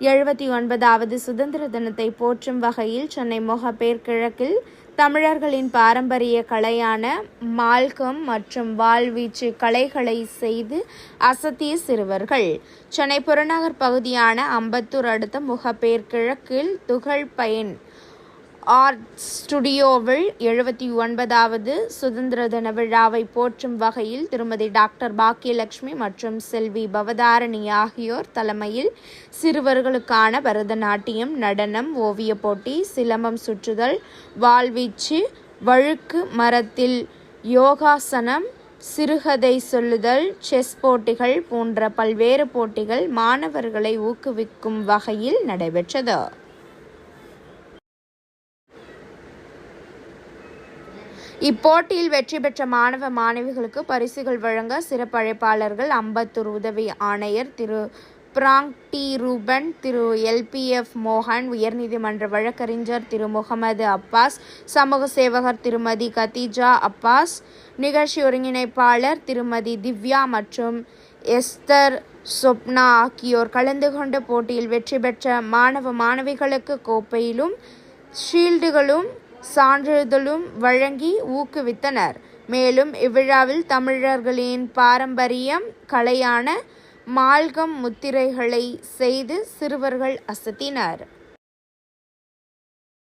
எழுபத்தி ஒன்பதாவது சுதந்திர தினத்தை போற்றும் வகையில் சென்னை மொகப்பேர் கிழக்கில் தமிழர்களின் பாரம்பரிய கலையான மால்கம் மற்றும் வாழ்வீச்சு கலைகளை செய்து அசத்திய சிறுவர்கள். சென்னை புறநகர் பகுதியான அம்பத்தூர் அடுத்த முகப்பேர் கிழக்கில் துகள் பயன் ஆர்ட் ஸ்டுடியோவில் எழுபத்தி ஒன்பதாவது சுதந்திர தின விழாவை போற்றும் வகையில் திருமதி டாக்டர் பாக்கியலட்சுமி மற்றும் செல்வி பவதாரணி ஆகியோர் தலைமையில் சிறுவர்களுக்கான பரதநாட்டியம் நடனம் ஓவியப் போட்டி சிலம்பம் சுற்றுதல் வாழ்வீச்சு வழுக்கு மரத்தில் யோகாசனம் சிறுகதை சொல்லுதல் செஸ் போட்டிகள் போன்ற பல்வேறு போட்டிகள் மாணவர்களை ஊக்குவிக்கும் வகையில் நடைபெற்றது. இப்போட்டியில் வெற்றி பெற்ற மாணவ மாணவிகளுக்கு பரிசுகள் வழங்க சிறப்பு அழைப்பாளர்கள் அம்பத்தூர் உதவி ஆணையர் Thiru Frank T Ruben Thiru LPF மோகன் உயர்நீதிமன்ற வழக்கறிஞர் திரு முகமது அப்பாஸ் சமூக சேவகர் திருமதி கதீஜா அப்பாஸ் நிகழ்ச்சி ஒருங்கிணைப்பாளர் திருமதி திவ்யா மற்றும் எஸ்தர் சொப்னா ஆகியோர் கலந்து கொண்ட போட்டியில் வெற்றி பெற்ற மாணவ மாணவிகளுக்கு கோப்பையிலும் ஷீல்டுகளும் சான்றிதழும் வழங்கி ஊக்குவித்தனர். மேலும் இவ்விழாவில் தமிழர்களின் பாரம்பரியம் கலையான மால்கம் முத்திரைகளை செய்து சிறுவர்கள் அசத்தினர்.